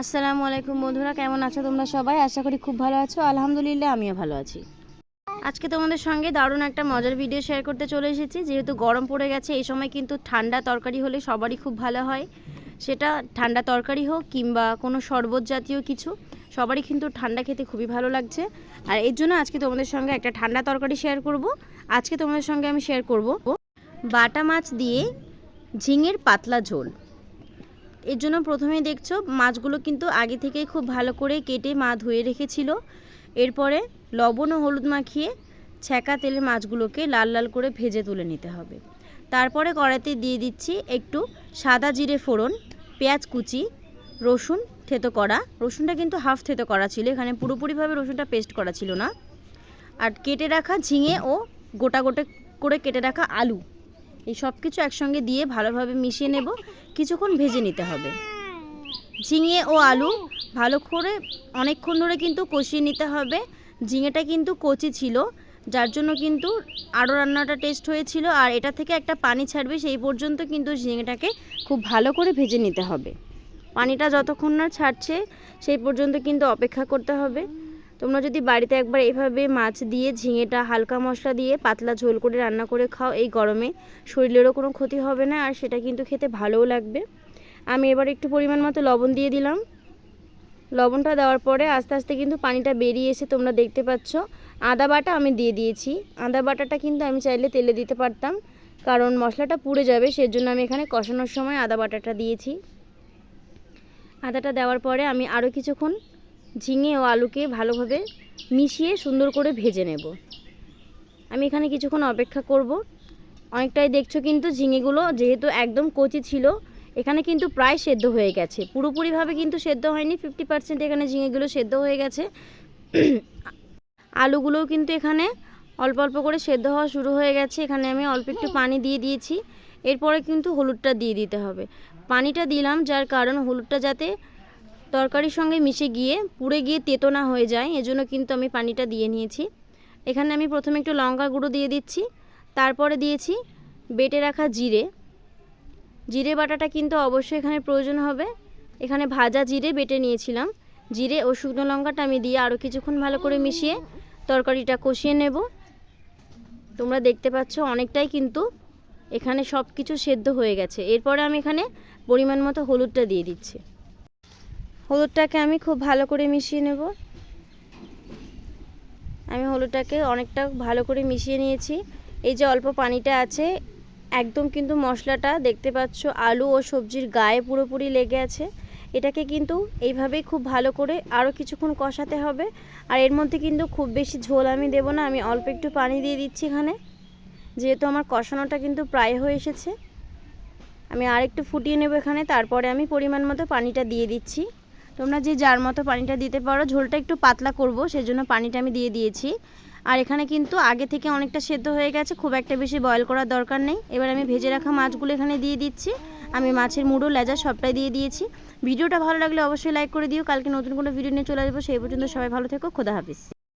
আসসালামু আলাইকুম বন্ধুরা, কেমন আছো তোমরা সবাই? আশা করি খুব ভালো আছো। আলহামদুলিল্লাহ, আমিও ভালো আছি। আজকে তোমাদের সঙ্গে দারুণ একটা মজার ভিডিও শেয়ার করতে চলে এসেছি। যেহেতু গরম পড়ে গেছে, এই সময় কিন্তু ঠান্ডা তরকারি হলে সবারই খুব ভালো হয়। সেটা ঠান্ডা তরকারি হোক কিংবা কোনো শরবত জাতীয় কিছু, সবারই কিন্তু ঠান্ডা খেতে খুবই ভালো লাগছে। আর এর জন্য আজকে তোমাদের সঙ্গে একটা ঠান্ডা তরকারি শেয়ার করব। আজকে তোমাদের সঙ্গে আমি শেয়ার করব বাটা মাছ দিয়ে ঝিঙের পাতলা ঝোল। এর জন্য প্রথমেই দেখছ মাছগুলো কিন্তু আগে থেকেই খুব ভালো করে কেটে মা ধুয়ে রেখেছিল। এরপরে লবণ ও হলুদ মাখিয়ে ছ্যাঁকা তেলে মাছগুলোকে লাল লাল করে ভেজে তুলে নিতে হবে। তারপরে কড়াইতে দিয়ে দিচ্ছি একটু সাদা জিরে ফোড়ন, পেঁয়াজ কুচি, রসুন থেতো করা। রসুনটা কিন্তু হাফ থেতো করা ছিল, এখানে পুরোপুরিভাবে রসুনটা পেস্ট করা ছিল না। আর কেটে রাখা ঝিঙে ও গোটা গোটা করে কেটে রাখা আলু। এই সব কিছু একসঙ্গে দিয়ে ভালোভাবে মিশিয়ে নেব। কিছুক্ষণ ভেজে নিতে হবে। ঝিঙে ও আলু ভালো করে অনেকক্ষণ ধরে কিন্তু কষিয়ে নিতে হবে। ঝিঙেটা কিন্তু কচি ছিল, যার জন্য কিন্তু আরও রান্নাটা টেস্ট হয়েছিল। আর এটা থেকে একটা পানি ছাড়বে, সেই পর্যন্ত কিন্তু ঝিঙেটাকে খুব ভালো করে ভেজে নিতে হবে। পানিটা যতক্ষণ না ছাড়ছে, সেই পর্যন্ত কিন্তু অপেক্ষা করতে হবে। তোমরা যদি বাড়িতে একবার এভাবে মাছ দিয়ে, ঝিঙেটা, হালকা মশলা দিয়ে পাতলা ঝোল করে রান্না করে খাও, এই গরমে শরীরেরও কোনো ক্ষতি হবে না আর সেটা কিন্তু খেতে ভালোও লাগবে। আমি এবার একটু পরিমাণ মতো লবণ দিয়ে দিলাম। লবণটা দেওয়ার পরে আস্তে আস্তে কিন্তু পানিটা বেরিয়ে এসে তোমরা দেখতে পাচ্ছ, আদা বাটা আমি দিয়ে দিয়েছি। আদা বাটাটা কিন্তু আমি চাইলে তেলে দিতে পারতাম, কারণ মশলাটা পুড়ে যাবে, সেজন্য আমি এখানে কষানোর সময় আদা বাটাটা দিয়েছি। আদাটা দেওয়ার পরে আমি আরও কিছুক্ষণ ঝিঙে ও আলুকে ভালোভাবে মিশিয়ে সুন্দর করে ভেজে নেব। আমি এখানে কিছুক্ষণ অপেক্ষা করব। অনেকটাই দেখছ কিন্তু ঝিঙেগুলো যেহেতু একদম কচি ছিল, এখানে কিন্তু প্রায় সেদ্ধ হয়ে গেছে। পুরোপুরিভাবে কিন্তু সেদ্ধ হয়নি ফিফটি পার্সেন্ট এখানে ঝিঙেগুলো সেদ্ধ হয়ে গেছে। আলুগুলোও কিন্তু এখানে অল্প অল্প করে সেদ্ধ হওয়া শুরু হয়ে গেছে। এখানে আমি অল্প একটু পানি দিয়ে দিয়েছি। এরপরে কিন্তু হলুদটা দিয়ে দিতে হবে। পানিটা দিলাম যার কারণ হলুদটা যাতে তরকারির সঙ্গে মিশে গিয়ে পুড়ে গিয়ে তেতো না হয়ে যায়, এজন্য কিন্তু আমি পানিটা দিয়ে নিয়েছি। এখানে আমি প্রথমে একটু লঙ্কা গুঁড়ো দিয়ে দিচ্ছি, তারপরে দিয়েছি বেটে রাখা জিরে। জিরে বাটাটা কিন্তু অবশ্যই এখানে প্রয়োজন হবে। এখানে ভাজা জিরে বেটে নিয়েছিলাম। জিরে ও শুকনো লঙ্কাটা আমি দিয়ে আরও কিছুক্ষণ ভালো করে মিশিয়ে তরকারিটা কষিয়ে নেব। তোমরা দেখতে পাচ্ছ অনেকটাই কিন্তু এখানে সব কিছু সেদ্ধ হয়ে গেছে। এরপরে আমি এখানে পরিমাণ মতো হলুদটা দিয়ে দিচ্ছি। হলুদটাকে আমি খুব ভালো করে মিশিয়ে নেব। আমি হলুদটাকে অনেকটা ভালো করে মিশিয়ে নিয়েছি। এই যে অল্প পানিটা আছে, একদম কিন্তু মশলাটা দেখতে পাচ্ছ, আলু ও সবজির গায়ে পুরোপুরি লেগে আছে। এটাকে কিন্তু এইভাবেই খুব ভালো করে আরও কিছুক্ষণ কষাতে হবে। আর এর মধ্যে কিন্তু খুব বেশি ঝোল আমি দেবো না, আমি অল্প একটু পানি দিয়ে দিচ্ছি এখানে। যেহেতু আমার কষানোটা কিন্তু প্রায় হয়ে এসেছে। আমি আর একটু ফুটিয়ে নেব এখানে, তারপরে আমি পরিমাণ মতো পানিটা দিয়ে দিচ্ছি। তোমরা যে যার মতো পানিটা দিতে পারো, ঝোলটা একটু পাতলা করব, সেজন্য পানিটা আমি দিয়ে দিয়েছি। আর এখানে কিন্তু আগে থেকে অনেকটা সেদ্ধ হয়ে গেছে, খুব একটা বেশি বয়ল করার দরকার নেই। এবার আমি ভেজে রাখা মাছগুলো এখানে দিয়ে দিচ্ছি। আমি মাছের মুড়ো, লেজা সবটাই দিয়ে দিয়েছি। ভিডিওটা ভালো লাগলে অবশ্যই লাইক করে দিও। কালকে নতুন কোনো ভিডিও নিয়ে চলে আসব, সেই পর্যন্ত সবাই ভালো থেকো, খোদা হাফিজ।